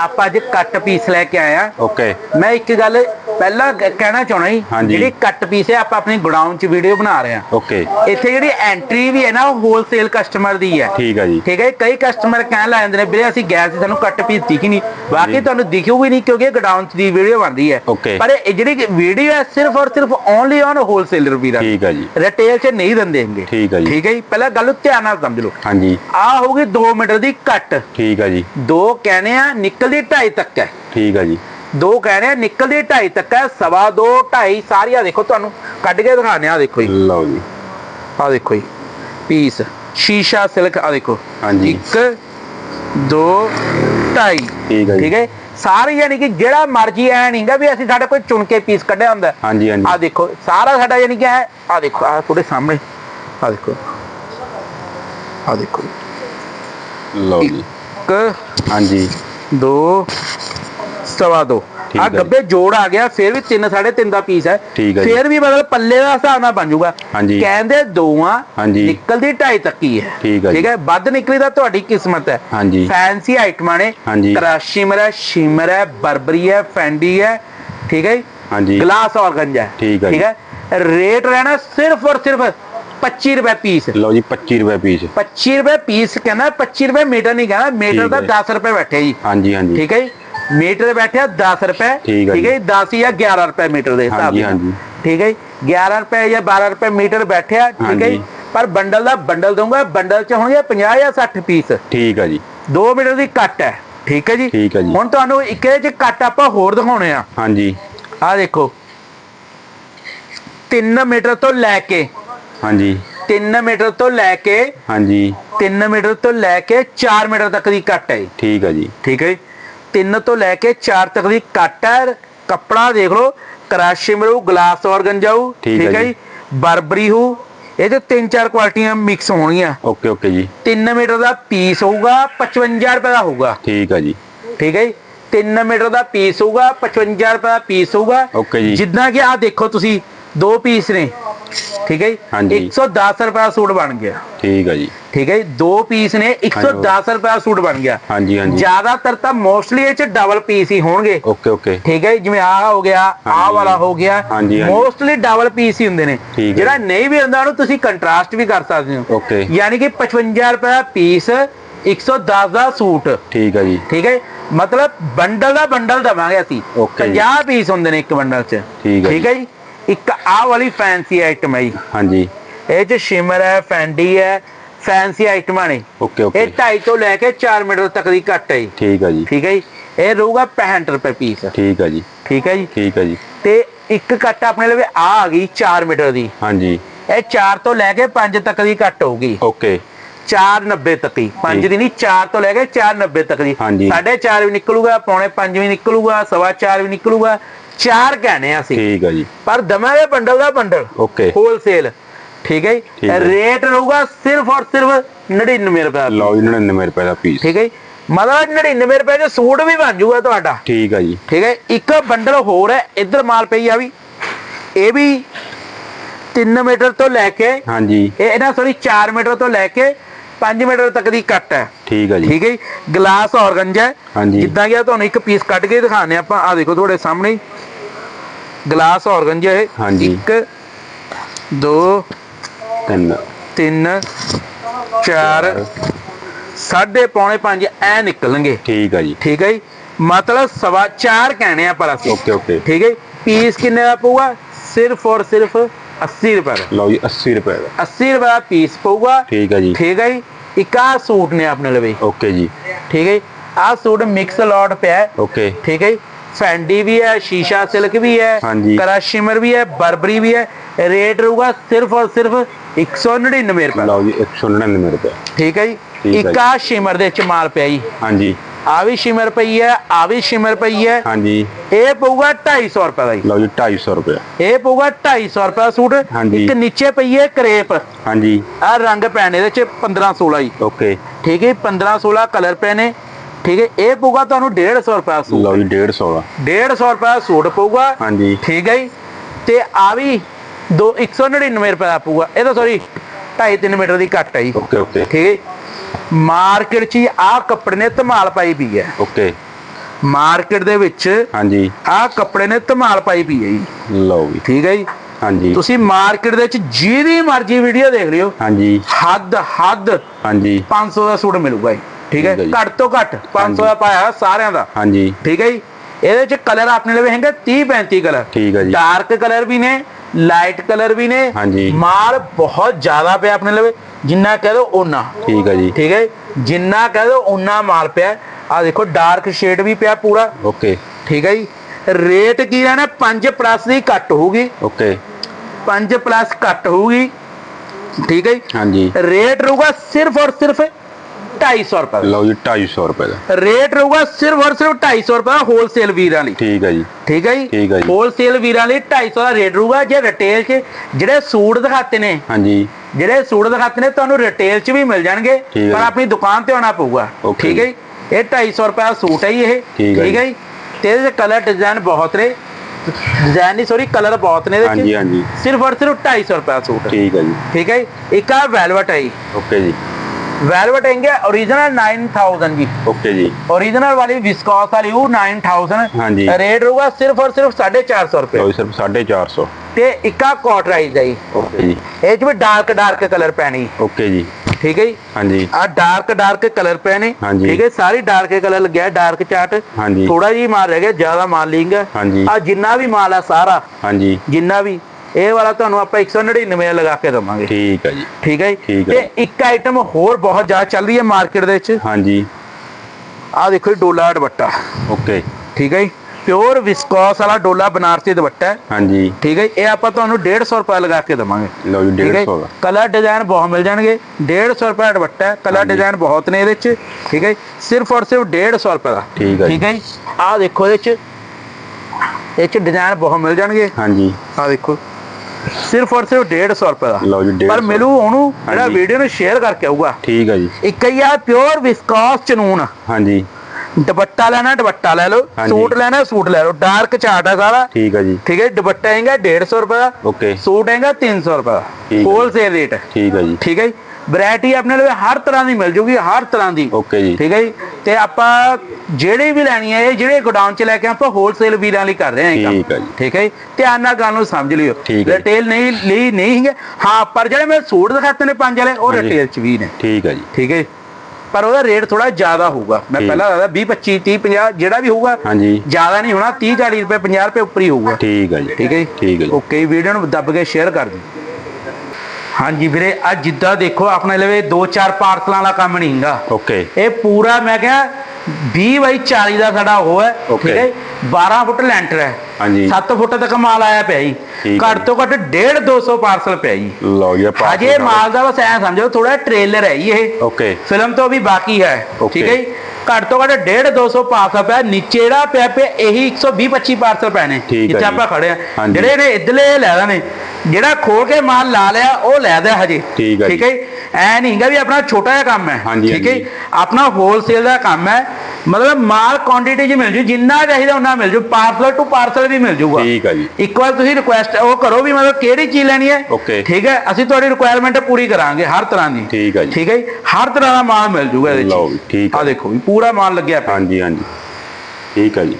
ਆਪਾਂ ਅੱਜ cut piece ਲੈ ਕੇ ਆਏ ਆ। ਓਕੇ ਮੈਂ ਇੱਕ ਗੱਲ ਪਹਿਲਾਂ ਕ- ਕਹਿਣਾ ਚਾਹਣਾ ਜੀ। ਹਾਂਜੀ। ਜਿਹੜੀ ਕੱਟ ਪੀਸ ਹੈ ਆਪਾਂ ਆਪਣੀ ਗੋਡਾਊਨ 'ਚ ਵੀਡੀਓ ਬਣਾ ਰਹੇ ਆ। ਓਕੇ ਇੱਥੇ ਜਿਹੜੀ ਐਂਟਰੀ ਵੀ ਹੈ ਨਾ ਉਹ ਹੋਲਸੇਲ ਕਸਟਮਰ ਦੀ ਹੈ। ਠੀਕ ਹੈ ਜੀ। ਠੀਕ ਹੈ ਕਈ ਕਸਟਮਰ ਕਹਿਣ ਲੱਗ ਜਾਂਦੇ ਨੇ ਵੀਰੇ ਅਸੀਂ ਗੈਸ ਦੀ ਸਾਨੂੰ ਕੱਟ ਪੀਸ ਦਿਖੀ ਨਹੀਂ? ਵਾਕਈ ਤੁਹਾਨੂੰ ਦਿਖੂਗੀ ਨਹੀਂ ਕਿਉਂਕਿ ਗੋਡਾਊਨ 'ਚ ਦੀ ਵੀਡੀਓ ਬਣਦੀ ਹੈ। Okay। ਪਰ ਇਹ ਜਿਹੜੀ ਵੀਡੀਓ ਹੈ ਸਿਰਫ ਔਰ ਸਿਰਫ ਓਨਲੀ ਔਨ ਹੋਲਸੇਲਰ ਵੀਰਾਂ ਠੀਕ ਹੈ ਜੀ। ਰਿਟੇਲ 'ਚ ਨਹੀਂ ਦਿੰਦੇ ਹੈਗੇ। ਠੀਕ ਹੈ ਜੀ। ਠੀਕ ਹੈ ਜੀ? ਪਹਿਲਾਂ ਗੱਲ ਨੂੰ ਧਿਆਨ ਨਾਲ ਸਮਝ ਲਓ। ਹਾਂਜੀ। ਆ ਹੋਊਗੀ 2 ਮੀਟਰ ਦੀ ਕੱਟ ਠੀਕ ਹੈ ਜੀ। ਦੋ ਕਹਿੰਦੇ ਆ ਨਿਕਲਦੀ 2.5 ਤੱਕ ਹੈ। ਠੀਕ ਹੈ ਜੀ। ਦੋ ਕਹਿੰਦੇ ਆ ਨਿਕਲਦੀ 2.5 ਤੱਕ ਹੈ ਸਵਾ 2 2.5 ਸਾਰੀਆਂ ਦੇਖੋ ਤੁਹਾਨੂੰ। ਕੱਢ ਕੇ ਦਿਖਾਣੇ ਆ ਦੇਖੋ ਜੀ। ਲਓ ਜੀ। ਆ ਦੇਖੋ ਜੀ ਪੀਸ ਸ਼ੀਸ਼ਾ ਸਿਲਕ ਆ ਦੇਖੋ। ਹਾਂਜੀ। ਇੱਕ ਦੋ ਢਾਈ। ਠੀਕ ਹੈ ਜੀ। ਠੀਕ ਹੈ ਸਾਰੇ ਯਾਨੀ ਕਿ ਜਿਹੜਾ ਮਰਜ਼ੀ ਐ ਨਹੀਂਗਾ ਵੀ ਅਸੀਂ ਸਾਡੇ ਕੋਈ ਚੁਣ ਕੇ ਪੀਸ ਕੱਢਿਆ ਹੁੰਦਾ। ਹਾਂਜੀ ਹਾਂਜੀ। ਆ ਦੇਖੋ ਸਾਰਾ ਸਾਡਾ ਯਾਨੀ ਕਿ ਆ ਦੇਖੋ ਆ ਤੁਹਾਡੇ ਸਾਹਮਣੇ ਆ ਦੇਖੋ। ਆ ਦੇਖੋ ਲਓ ਜੀ। ਹਾਂਜੀ। ਦੋ ਸਵਾ ਦੋ ਆ। ਗੱਬੇ ਜੋੜ ਆ ਗਿਆ ਫਿਰ ਵੀ 3 3.5 ਦਾ ਪੀਸ ਹੈ ਠੀਕ ਹੈ ਜੀ। ਫਿਰ ਵੀ ਮਤਲਬ ਪੱਲੇ ਦਾ ਹਿਸਾਬ ਨਾਲ ਬਣ ਜਾਊਗਾ ਹਾਂਜੀ। ਕਹਿੰਦੇ ਦੋ ਆ ਹਾਂਜੀ। ਨਿਕਲਦੀ 2.5 ਤੱਕ ਹੀ ਹੈ ਠੀਕ ਹੈ ਜੀ। ਠੀਕ ਹੈ ਵੱਧ ਨਿਕਲੀ ਤਾਂ ਤੁਹਾਡੀ ਕਿਸਮਤ ਹੈ ਫੈਂਸੀ ਆਈਟਮਾਂ ਨੇ ਹਾਂਜੀ। ਕਰਾਸ਼ੀਮਰ ਹੈ ਸ਼ਿਮਰ ਹੈ ਬਰਬਰੀ ਹੈ ਫੈਂਡੀ ਹੈ ਠੀਕ ਹੈ? ਹਾਂਜੀ ਗਲਾਸ ਔਰਗੰਜ। ਠੀਕ ਹੈ ਰੇਟ ਰਹਿਣਾ ਸਿਰਫ ਔਰ ਸਿਰਫ 25 ਰੁਪਏ ਪੀਸ। ਲਓ ਜੀ 25 ਰੁਪਏ ਪੀਸ। 25 ਰੁਪਏ ਪੀਸ ਕਹਿੰਦਾ 25 ਰੁਪਏ ਮੀਟਰ ਨਹੀਂ ਕਹਿੰਦਾ ਮੀਟਰ ਦਾ ਹੈ। 10 ਰੁਪਏ ਬੈਠੇ ਜੀ। ਹਾਂਜੀ ਹਾਂਜੀ। ਠੀਕ ਹੈ ਜੀ? ਮੀਟਰ ਬੈਠਿਆ 10 ਰੁਪਏ ਠੀਕ ਹੈ ਜੀ। ਜੀ? 10 ਜਾਂ 11 ਰੁਪਏ ਮੀਟਰ ਦੇ ਹਿਸਾਬ ਨਾਲ। ਹਾਂਜੀ। ਠੀਕ ਹੈ ਜੀ? 11 ਰੁਪਏ ਜਾਂ 12 ਰੁਪਏ ਮੀਟਰ ਬੈਠਿਆ ਠੀਕ ਹੈ। ਪਰ ਬੰਡਲ ਦਾ ਬੰਡਲ ਦਊਂਗਾ ਬੰਡਲ ਚ ਹੋਣਗੇ 50 ਜਾਂ 60 ਪੀਸ। ਠੀਕ ਹੈ ਜੀ। 2 ਮੀਟਰ ਦੀ ਕੱਟ ਹੈ ਠੀਕ ਹੈ ਜੀ? ਠੀਕ ਹੈ ਜੀ। ਹੁਣ ਤੁਹਾਨੂੰ ਇੱਕ ਇਹਦੇ ਚ ਕੱਟ ਆਪਾਂ ਹੋਰ ਦਿਖਾਉਣੇ ਆ। ਹਾਂਜੀ। ਆ ਦੇਖੋ। 3 ਮੀਟਰ ਤੋਂ ਲੈ ਕੇ ਹਾਂਜੀ। 3 ਮੀਟਰ ਤੋਂ ਲੈ ਕੇ ਹਾਂਜੀ। 3 ਮੀਟਰ ਤੋਂ ਲੈ ਕੇ 4 ਮੀਟਰ ਤੱਕ ਦੀ ਕੱਟ ਹੈ ਜੀ। ਠੀਕ ਹੈ ਜੀ। ਠੀਕ ਹੈ ਜੀ। ਤਿੰਨ ਤੋਂ ਲੈ ਕੇ 4 ਤੱਕ ਦੀ ਕੱਟ ਹੈ। ਕੱਪੜਾ ਦੇਖ ਲਓ ਕਰਾਸ਼ਿਮਰੂ ਗਲਾਸ ਔਰਗੰਜਾਊ ਠੀਕ ਹੈ ਠੀਕ ਹੈ ਜੀ। ਬਰਬਰੀ ਹੂ ਇਹ ਤੇ ਤਿੰਨ ਚਾਰ ਕੁਆਲਟੀਆਂ ਮਿਕਸ ਹੋਣਗੀਆਂ। ਓਕੇ ਓਕੇ ਜੀ। 3 ਮੀਟਰ ਦਾ ਪੀਸ ਹੋਊਗਾ 55 ਰੁਪਏ ਦਾ ਹੋਊਗਾ। ਠੀਕ ਹੈ ਜੀ। ਠੀਕ ਹੈ ਜੀ। 3 ਮੀਟਰ ਦਾ ਪੀਸ ਹੋਊਗਾ 55 ਰੁਪਏ ਦਾ ਪੀਸ ਹੋਊਗਾ। Okay ਜੀ। ਜਿੱਦਾਂ ਕਿ ਆ ਦੇਖੋ ਤੁਸੀਂ। ਦੋ ਪੀਸ ਨੇ। ਠੀਕ ਹੈ ਜੀ? ਹਾਂਜੀ। 110 ਰੁਪਏ ਸੂਟ ਬਣ ਗਿਆ। ਠੀਕ ਹੈ ਜੀ। ਠੀਕ ਹੈ ਜੀ? ਦੋ ਪੀਸ ਨੇ 110 ਰੁਪਏ ਸੂਟ ਬਣ ਗਿਆ। ਹਾਂਜੀ ਹਾਂਜੀ। ਜ਼ਿਆਦਾਤਰ ਤਾਂ ਮੋਸਟਲੀ ਇਹ ਚ ਡਬਲ ਪੀਸ ਹੀ ਹੋਣਗੇ। Okay okay. ਠੀਕ ਹੈ ਜਿਵੇਂ ਆਹ ਹੋ ਗਿਆ ਆਹ। ਵਾਲਾ ਹੋ ਗਿਆ। ਮੋਸਟਲੀ ਡਬਲ ਪੀਸ ਹੀ ਹੁੰਦੇ ਨੇ। ਜਿਹੜਾ ਨਹੀਂ ਵੀ ਹੁੰਦਾ ਉਹਨੂੰ ਤੁਸੀਂ ਕੰਟਰਾਸਟ ਵੀ ਕਰ ਸਕਦੇ ਹੋ। ਓਕੇ। ਯਾਨੀ ਕਿ 55 ਰੁਪਏ ਪੀਸ 110 ਦਾ ਸੂਟ। ਠੀਕ ਹੈ ਜੀ। ਠੀਕ ਹੈ ਮਤਲਬ ਬੰਡਲ ਦਾ ਬੰਡਲ ਦਵਾਂਗੇ ਅਸੀਂ। Okay ਜੀ। 50 ਪੀਸ ਹੁੰਦੇ ਨੇ ਇੱਕ ਬੰਡਲ 'ਚ। ਠੀਕ ਹੈ ਜੀ? ਇੱਕ ਆਹ ਵਾਲੀ ਫੈਂਸੀ ਆਈਟਮ ਹੈ ਜੀ। ਹਾਂਜੀ। ਇਹ 'ਚ ਸ਼ਿਮਰ ਹੈ ਫੈਂਡੀ ਹੈ ਫੈਂਸੀ ਆਈਟਮਾਂ ਨੇ। ਓਕੇ ਇਹ ਓਕੇ 2.5 ਤੋਂ ਲੈ ਕੇ 4 ਮੀਟਰ ਤੱਕ ਦੀ ਕੱਟ ਹੈ ਜੀ। ਠੀਕ ਹੈ ਜੀ। ਠੀਕ ਹੈ ਜੀ। ਇਹ ਰਹੂਗਾ 65 ਰੁਪਏ ਪੀਸ ਠੀਕ ਹੈ ਜੀ। ਠੀਕ ਹੈ ਜੀ। ਠੀਕ ਹੈ ਜੀ। ਤੇ ਇੱਕ ਕੱਟ ਆਪਣੇ ਲਵੇ ਆ ਆ ਗਈ 4 ਮੀਟਰ ਦੀ। ਹਾਂਜੀ। ਇਹ 4 ਤੋਂ ਲੈ ਕੇ 5 ਤੱਕ ਦੀ ਕੱਟ ਹੋਊਗੀ। ਓਕੇ। 490 ਤੱਕ ਹੀ 5 ਠੀਕ। ਦੀ ਨਹੀਂ 4 ਤੋਂ ਲੈ ਕੇ 490 ਤੱਕ ਦੀ। ਹਾਂਜੀ। 4.5 ਵੀ ਨਿਕਲੂਗਾ ਪੌਣੇ 5 ਵੀ ਨਿਕਲੂਗਾ ਸਵਾ 4 ਵੀ ਨਿਕਲੂਗਾ 4 ਕਹਿੰਦੇ ਆ ਅਸੀਂ। ਠੀਕ ਹੈ ਜੀ। ਪਰ ਦਮਾਂਗੇ ਬੰਡਲ ਦਾ ਬੰਡਲ। ਓਕੇ। ਹੋਲਸੇਲ ਠੀਕ ਹੈ ਠੀਕ ਹੈ। ਜੀ। ਰੇਟ ਰਹੂਗਾ ਸਿਰਫ ਔਰ ਸਿਰਫ 99 ਰੁਪਏ ਦਾ ਲਓ ਜੀ 99 ਰੁਪਏ ਦਾ ਪੀਸ ਠੀਕ ਹੈ ਜੀ? ਮਤਲਬ 99 ਰੁਪਏ ਦੇ ਸੂਟ ਵੀ ਬਣ ਜਾਊਗਾ ਤੁਹਾਡਾ। ਠੀਕ ਹੈ ਜੀ। ਠੀਕ ਹੈ ਇੱਕ ਬੰਡਲ ਹੋਰ ਹੈ ਇੱਧਰ ਮਾਲ ਪਈ ਆ ਵੀ। ਇਹ ਵੀ 3 ਮੀਟਰ ਤੋਂ ਲੈ ਕੇ ਹਾਂਜੀ। ਇਹ ਨਾ ਸੌਰੀ 4 ਮੀਟਰ ਤੋਂ ਲੈ ਕੇ 5 ਮੀਟਰ ਤੱਕ ਦੀ ਕੱਟ ਹੈ। ਠੀਕ ਹੈ ਜੀ। ਠੀਕ ਹੈ। Glass organza. ਜਿੱਦਾਂ ਕਿ ਤੁਹਾਨੂੰ ਇੱਕ ਪੀਸ ਕੱਢ ਕੇ ਦਿਖਾਣੇ ਆਪਾਂ। ਆ ਦੇਖੋ ਤੁਹਾਡੇ ਸਾਹਮਣੇ। ਗਲਾਸ ਔਰਗੰਜ ਹੈ ਹਾਂਜੀ। ਇੱਕ ਦੋ ਤਿੰਨ। ਤਿੰਨ ਚਾਰ ਸਾਢੇ ਪੌਣੇ 5 ਐ ਨਿਕਲਣਗੇ। ਠੀਕ ਹੈ ਜੀ। ਠੀਕ ਹੈ ਜੀ? ਮਤਲਬ ਸਵਾ 4 ਕਹਿਣੇ ਆ ਪਰ ਅਸੀਂ। Okay okay. ਠੀਕ ਹੈ ਜੀ? ਪੀਸ ਕਿੰਨੇ ਦਾ ਪਊਗਾ? ਸਿਰਫ ਔਰ ਸਿਰਫ 80 ਰੁਪਏ ਦਾ। ਲਓ ਜੀ 80 ਰੁਪਏ ਦਾ। 80 ਰੁਪਏ ਦਾ ਪੀਸ ਪਊਗਾ। ਠੀਕ ਹੈ ਜੀ। ਠੀਕ ਹੈ ਜੀ? ਇੱਕ ਆਹ ਸੂਟ ਨੇ ਆਪਣੇ ਲਵੇ। ਓਕੇ ਜੀ। ਠੀਕ ਹੈ ਜੀ? ਆਹ ਸੂਟ ਮਿਕਸ ਲੋਟ ਪਿਆ। ਹੈ ਓਕੇ। ਠੀਕ ਹੈ ਜੀ? ਫੈਂਡੀ ਵੀ ਹੈ ਸ਼ੀਸ਼ਾ ਸਿਲਕ ਵੀ ਹੈ ਹਾਂਜੀ। ਵੀ ਹੈ ਬਰਬਰੀ ਵੀ ਹੈ ਰੇਟ ਰਹੂਗਾ ਸਿਰਫ ਔਰ ਸਿਰਫ 199 ਰੁਪਏ। ਲਓ ਜੀ 199 ਰੁਪਏ। ਠੀਕ ਹੈ ਜੀ? ਠੀਕ ਹੈ ਇੱਕ ਜੀ। ਆਹ ਸ਼ਿਮਰ ਦੇ ਚ ਮਾਲ ਪਿਆ ਜੀ। ਹਾਂਜੀ। ਆ ਵੀ ਸ਼ਿਮਰ ਪਈ ਹੈ ਆ ਵੀ ਸ਼ਿਮਰ ਪਈ ਹੈ। ਹਾਂਜੀ। ਇਹ ਪਊਗਾ 250 ਰੁਪਏ ਦਾ ਜੀ। ਲਓ ਜੀ 250 ਰੁਪਏ। ਇਹ ਪਊਗਾ 250 ਰੁਪਏ ਦਾ ਸੂਟ। ਹਾਂਜੀ। ਇੱਕ ਨੀਚੇ ਪਈ ਹੈ ਕਰੇਪ। ਹਾਂਜੀ। ਆ ਰੰਗ ਪੈਣੇ ਇਹਦੇ ਚ 15 16 ਜੀ। ਓਕੇ। ਠੀਕ ਹੈ 15 16 ਕਲਰ ਨੇ। ਠੀਕ ਹੈ ਇਹ ਪਊਗਾ ਤੁਹਾਨੂੰ 150 ਰੁਪਏ ਦਾ ਸੂਟ। ਲਓ ਜੀ 150 ਦਾ। 150 ਰੁਪਏ ਸੂਟ ਪਊਗਾ। ਹਾਂਜੀ। ਠੀਕ ਹੈ ਜੀ। ਤੇ ਆ ਵੀ ਦੋ 199 ਰੁਪਏ ਦਾ ਪਊਗਾ। ਇਹ ਤਾਂ ਸੌਰੀ 2.5 3 ਮੀਟਰ ਦੀ ਕੱਟ ਹੈ ਜੀ। Okay okay. ਠੀਕ ਹੈ ਮਾਰਕੀਟ 'ਚ ਆ ਕੱਪੜੇ ਨੇ ਧਮਾਲ ਪਾਈ ਵੀ ਹੈ। ਓਕੇ। ਮਾਰਕੀਟ ਦੇ ਵਿੱਚ ਹਾਂਜੀ। ਆਹ ਕੱਪੜੇ ਨੇ ਧਮਾਲ ਪਾਈ ਪਈ ਹੈ ਜੀ। ਲਓ ਜੀ। ਠੀਕ ਹੈ ਜੀ। ਹਾਂਜੀ। ਤੁਸੀਂ ਮਾਰਕੀਟ ਦੇ ਵਿੱਚ ਜਿਹਦੀ ਮਰਜ਼ੀ ਵੀਡੀਓ ਦੇਖ ਲਿਓ। ਹਾਂਜੀ। ਹੱਦ ਹੱਦ ਹਾਂਜੀ। 500 ਦਾ ਸੂਟ ਮਿਲੂਗਾ ਜੀ। ਠੀਕ ਹੈ। ਘੱਟ ਤੋਂ ਘੱਟ 500 ਦਾ ਪਾਇਆ ਸਾਰਿਆਂ ਦਾ। ਹਾਂਜੀ। ਠੀਕ ਹੈ ਜੀ? ਇਹਦੇ ਵਿੱਚ ਕਲਰ ਆਪਣੇ ਲਵੇ ਹੈਗੇ 30 35 ਕਲਰ ਠੀਕ ਹੈ ਜੀ। ਡਾਰਕ ਕਲਰ ਵੀ ਨੇ ਲਾਈਟ ਕਲਰ ਵੀ ਨੇ। ਹਾਂਜੀ। ਮਾਲ ਬਹੁਤ ਜ਼ਿਆਦਾ ਪਿਆ ਆਪਣੇ ਲਵੇ ਜਿੰਨਾ ਕਹਿ ਦੋ ਓਨਾ। ਠੀਕ ਹੈ ਜੀ। ਠੀਕ ਹੈ ਜਿੰਨਾ ਕਹਿ ਦੋ ਓਨਾ ਮਾਲ ਪਿਆ। ਆ ਦੇਖੋ ਡਾਰਕ ਸ਼ੇਡ ਵੀ ਪਿਆ ਪੂਰਾ। ਓਕੇ ਠੀਕ ਹੈ ਜੀ? ਰੇਟ ਕੀ ਰਹਿਣਾ? 5 ਪਲੱਸ ਦੀ ਘੱਟ ਹੋਊਗੀ। ਓਕੇ 5 ਪਲੱਸ ਘੱਟ ਹੋਊਗੀ। ਠੀਕ ਹੈ ਜੀ? ਹਾਂਜੀ। ਰੇਟ ਰਹੂਗਾ ਸਿਰਫ ਔਰ ਸਿਰਫ 250 ਰੁਪਏ ਦਾ। ਲਓ ਜੀ 250 ਰੁਪਏ ਦਾ। ਰੇਟ ਰਹੂਗਾ ਸਿਰਫ ਔਰ ਸਿਰਫ 250 ਰੁਪਏ ਦਾ ਹੋਲਸੇਲ ਵੀਰਾਂ ਲਈ। ਠੀਕ ਹੈ ਜੀ। ਠੀਕ ਹੈ ਜੀ? ਠੀਕ ਹੈ ਜੀ। ਹੋਲਸੇਲ ਵੀਰਾਂ ਲਈ 250 ਦਾ ਰੇਟ ਰਹੂਗਾ। ਜੇ ਰਿਟੇਲ 'ਚ ਜਿਹੜੇ ਸੂਟ ਦਿਖਾਤੇ ਨੇ ਹਾਂਜੀ। ਜਿਹੜੇ ਸੂਟ ਦਿਖਾਤੇ ਨੇ ਤੁਹਾਨੂੰ ਰਿਟੇਲ 'ਚ ਵੀ ਮਿਲ ਜਾਣਗੇ ਠੀਕ ਹੈ ਪਰ ਜੀ। ਆਪਣੀ ਦੁਕਾਨ ਤੇ ਆਉਣਾ ਪਊਗਾ। ਠੀਕ ਹੈ ਜੀ। ਇਹ 250 ਰੁਪਏ ਦਾ ਸੂਟ ਹੈ ਜੀ ਇਹ। ਠੀਕ ਹੈ ਜੀ। ਤੇ ਇਹਦੇ ਕਲਰ ਡਿਜ਼ਾਈਨ ਬਹੁਤ ਨੇ। ਡਿਜ਼ਾਈਨ ਨਹੀਂ ਸੌਰੀ ਕਲਰ ਬਹੁਤ ਨੇ ਇਹਦੇ 'ਚ। ਹਾਂਜੀ ਹਾਂਜੀ। ਸਿਰਫ ਔਰ ਸਿਰਫ 250 ਰੁਪਏ ਦਾ ਸੂਟ ਠੀਕ ਹੈ ਜੀ। ਠੀਕ ਹੈ ਜੀ? ਇੱਕ ਆ ਵੈਲਵਟ ਹੈ ਜੀ। ਓਕੇ ਜੀ। ਵੈਲਵਟ ਹੈਂਗੇ origignal 9000 ਜੀ। ਓਕੇ ਜੀ। origignal ਵਾਲੀ ਵਿਸਕੋਸ ਵਾਲੀ ਉਹ 9000 ਹਾਂਜੀ। ਰੇਟ ਰਹੂਗਾ ਸਿਰਫ ਔਰ ਸਿਰਫ 450 ਰੁਪਏ। ਉਹ ਸਿਰਫ 450 ਤੇ ਇੱਕਾ ਕਾਟਰਾਈਜ਼ ਹੈ ਜੀ। ਓਕੇ ਜੀ। ਇਹ ਚ ਡਾਰਕ ਡਾਰਕ ਕਲਰ ਪੈਣੀ। ਓਕੇ ਜੀ। ਠੀਕ ਹੈ ਹਾਂਜੀ। ਆ ਡਾਰਕ ਡਾਰਕ ਕਲਰ ਪਏ ਠੀਕ ਹੈ ਸਾਰੀ ਡਾਰਕ ਕਲਰ ਲੱਗਿਆ ਡਾਰਕ ਚਾਟ ਥੋੜਾ ਜੀ ਮਾਲ ਰਹਿ ਗਿਆ ਜ਼ਿਆਦਾ ਮਾਲ ਲਿੰਗ ਆ ਜਿੰਨਾ ਵੀ ਮਾਲ ਆ ਸਾਰਾ। ਹਾਂਜੀ। ਜਿੰਨਾ ਵੀ। ਇਹ ਵਾਲਾ ਤੁਹਾਨੂੰ ਆਪਾਂ 199 ਲਗਾ ਕੇ ਦਵਾਂਗੇ। ਠੀਕ ਹੈ ਜੀ। ਠੀਕ ਹੈ ਜੀ। ਤੇ ਇੱਕ ਆਈਟਮ ਹੋਰ ਬਹੁਤ ਜ਼ਿਆਦਾ ਚੱਲ ਰਹੀ ਹੈ ਮਾਰਕੀਟ ਦੇ ਵਿੱਚ। ਹਾਂਜੀ। ਆ ਦੇਖੋ ਜੀ ਡੋਲਾ ਦੁਪੱਟਾ। ਓਕੇ। ਠੀਕ ਹੈ ਜੀ? ਪਿਓਰ ਵਿਸਕੋਸ ਵਾਲਾ ਡੋਲਾ ਬਨਾਰਸੀ ਦੁਪੱਟਾ ਹੈ। ਹਾਂਜੀ। ਠੀਕ ਹੈ ਇਹ ਆਪਾਂ ਤੁਹਾਨੂੰ 150 ਰੁਪਏ ਲਗਾ ਕੇ ਦਵਾਂਗੇ। ਲਓ ਜੀ ਠੀਕ ਹੈ 150 ਦਾ। ਕਲਰ ਡਿਜ਼ਾਈਨ ਬਹੁਤ ਮਿਲ ਜਾਣਗੇ। 150 ਰੁਪਏ ਦੁਪੱਟਾ ਹੈ। ਕਲਰ। ਡਿਜ਼ਾਈਨ ਬਹੁਤ ਨੇ ਇਹਦੇ ਚ ਠੀਕ ਹੈ ਸਿਰਫ ਔਰ ਸਿਰਫ 150 ਰੁਪਏ ਦਾ। ਠੀਕ ਹੈ। ਠੀਕ ਹੈ ਆਹ ਦੇਖੋ ਇਹਦੇ ਚ ਇਹ ਚ ਡਿਜ਼ਾਈਨ ਬਹੁਤ ਮਿਲ ਜਾਣਗੇ। ਹਾਂਜੀ। ਆਹ ਦੇਖੋ। ਸਿਰਫ ਔਰ ਸਿਰਫ 150 ਰੁਪਏ ਦਾ। ਲਓ ਜੀ 150 ਪਰ ਮਿਲੂ ਉਹਨੂੰ ਜਿਹੜਾ। ਵੀਡੀਓ ਨੂੰ ਸ਼ੇਅਰ ਕਰਕੇ ਆਊਗਾ। ਠੀਕ ਹੈ ਜੀ। ਇੱਕ ਹੀ ਆ ਪਿਓਰ ਵਿਸਕੋਸ ਚਨੂਨ। ਹਾਂਜੀ। ਦੁਪੱਟਾ ਲੈਣਾ ਦੁਪੱਟਾ ਲੈ ਲਓ। ਸੂਟ ਲੈਣਾ ਸੂਟ ਲੈ ਲਓ। ਡਾਰਕ ਚਾਰਟ ਹੈ ਸਾਰਾ। ਠੀਕ ਹੈ ਜੀ। ਠੀਕ ਹੈ ਦੁਪੱਟਾ ਹੈਗਾ 150 ਰੁਪਏ ਦਾ। ਓਕੇ। ਸੂਟ ਹੈਗਾ 300 ਰੁਪਏ ਦਾ। ਹੋਲਸੇਲ ਰੇਟ ਠੀਕ ਹੈ ਜੀ। ਠੀਕ ਹੈ ਜੀ। ਵੈਰਾਈਟੀ ਆਪਣੇ ਲਈ ਹਰ ਤਰ੍ਹਾਂ ਦੀ ਮਿਲ ਜੂਗੀ ਹਰ ਤਰ੍ਹਾਂ ਦੀ। ਓਕੇ ਜੀ। ਠੀਕ ਹੈ ਜੀ। ਤੇ ਆਪਾਂ ਜਿਹੜੇ ਵੀ ਲੈਣੀ ਹੈ ਜਿਹੜੇ ਗੋਡਾਊਨ ਚ ਲੈ ਕੇ ਆਪਾਂ ਹੋਲਸੇਲ ਵੀਰਾਂ ਲਈ ਕਰ ਰਹੇ ਹਾਂ ਇਹ ਕੰਮ। ਠੀਕ ਹੈ ਜੀ। ਠੀਕ ਹੈ ਜੀ? ਧਿਆਨ ਨਾਲ ਗੱਲ ਨੂੰ ਸਮਝ ਲਿਓ। ਰਿਟੇਲ ਨਹੀਂ ਲਈ ਨਹੀਂ ਹੈ ਹਾਂ ਪਰ ਜਿਹੜੇ ਮੈਂ ਸੂਟ ਦਿਖਾਤੇ ਨੇ ਪੰਜ ਵਾਲੇ ਉਹ। ਰਿਟੇਲ ਚ ਵੀ ਨੇ। ਠੀਕ ਹੈ ਜੀ। ਠੀਕ ਹੈ। ਪਰ ਉਹਦਾ ਰੇਟ ਥੋੜਾ ਜ਼ਿਆਦਾ ਹੋਊਗਾ। ਮੈਂ। ਪਹਿਲਾਂ ਦੱਸਦਾ 20 25 30 50 ਜਿਹੜਾ ਵੀ ਹੋਊਗਾ ਹਾਂਜੀ। ਜ਼ਿਆਦਾ ਨਹੀਂ ਹੋਣਾ 30 40 ਰੁਪਏ 50 ਰੁਪਏ ਉੱਪਰ ਹੀ ਹੋਊਗਾ। ਠੀਕ ਹੈ ਜੀ। ਠੀਕ ਹੈ ਜੀ? ਠੀਕ ਹੈ ਓਕੇ ਵੀਡੀਓ ਨੂੰ ਦੱਬ ਕੇ ਸ਼ੇਅਰ ਕਰ ਦਿਓ। ਹਾਂਜੀ ਵੀਰੇ ਅੱਜ ਜਿੱਦਾਂ ਦੇਖੋ ਆਪਣੇ ਲਵੇ 2-4 ਪਾਰਸਲਾਂ ਵਾਲਾ ਕੰਮ ਨਹੀਂ ਹੈਗਾ ਓਕੇ ਇਹ ਪੂਰਾ ਮੈਂ ਕਿਹਾ 20 ਬਾਈ 40 ਦਾ ਸਾਡਾ ਉਹ ਹੈ. ਠੀਕ ਹੈ? 12 ਫੁੱਟ ਲੈਂਟਰ ਹੈ। ਹਾਂਜੀ। 7 ਫੁੱਟ ਤੱਕ ਮਾਲ ਆਇਆ ਪਿਆ ਜੀ। ਘੱਟ ਤੋਂ ਘੱਟ 1.5 200 ਪਾਰਸਲ ਪਿਆ ਜੀ। ਲਓ ਜੀ ਆਪਾਂ ਅਜੇ ਮਾਲ ਦਾ ਬਸ ਐ ਸਮਝੋ ਥੋੜਾ ਟ੍ਰੇਲਰ ਹੈ ਜੀ ਇਹ। ਓਕੇ ਫਿਲਮ ਤੋਂ ਵੀ ਬਾਕੀ ਹੈ. ਠੀਕ ਹੈ ਘੱਟ ਤੋਂ ਘੱਟ 1.5 200 ਪਾਰਸਲ ਪਿਆ ਨੀਚੇ ਜਿਹੜਾ ਪਿਆ ਪਿਆ ਇਹੀ 120 25 ਪਾਰਸਲ ਪਏ ਨੇ ਜਿੱਥੇ। ਆਪਾਂ ਖੜੇ ਆ ਹਾਂਜੀ। ਜਿਹੜੇ ਨੇ ਇਧਰਲੇ ਲੈ ਲੈਣੇ ਜਿਹੜਾ ਖੋਲ ਕੇ ਮਾਲ ਲਾ ਲਿਆ ਉਹ ਲੈ ਦਿਆ ਹਜੇ। ਠੀਕ ਹੈ ਠੀਕ ਹੈ ਜੀ। ਐ ਨਹੀਂ ਹੈਗਾ ਵੀ ਆਪਣਾ ਛੋਟਾ ਜਿਹਾ ਕੰਮ ਹੈ। ਠੀਕ ਹੈ ਜੀ। ਆਪਣਾ ਹੋਲਸੇਲ ਦਾ ਕੰਮ ਹੈ। ਮਤਲਬ ਮਾਲ ਕੁਆਂਟੀਟੀ 'ਚ ਮਿਲ ਜੂ ਜਿੰਨਾ ਚਾਹੀਦਾ ਉਹਨਾਂ ਮਿਲ ਜੂ ਪਾਰਸਲ ਟੂ ਪਾਰਸਲ ਵੀ ਮਿਲ ਜੂਗਾ। ਠੀਕ ਹੈ ਜੀ। ਇੱਕ ਵਾਰ ਤੁਸੀਂ ਰਿਕੁਐਸਟ ਉਹ ਕਰੋ ਵੀ ਮਤਲਬ ਕਿਹੜੀ ਚੀਜ਼ ਲੈਣੀ ਹੈ. ਠੀਕ ਹੈ? ਅਸੀਂ ਤੁਹਾਡੀ ਰਿਕੁਆਇਰਮੈਂਟ ਪੂਰੀ ਕਰਾਂਗੇ ਹਰ ਤਰ੍ਹਾਂ ਦੀ। ਠੀਕ ਹੈ ਜੀ। ਠੀਕ ਹੈ ਜੀ? ਹਰ ਤਰ੍ਹਾਂ ਦਾ ਮਾਲ ਮਿਲ ਜੂਗਾ ਇਹਦੇ ਲਓ ਜੀ, ਚ ਠੀਕ ਹੈ। ਆ ਦੇਖੋ ਵੀ ਪੂਰਾ ਮਾਲ ਲੱਗਿਆ ਹਾਂਜੀ ਹਾਂਜੀ। ਠੀਕ ਹੈ ਜੀ।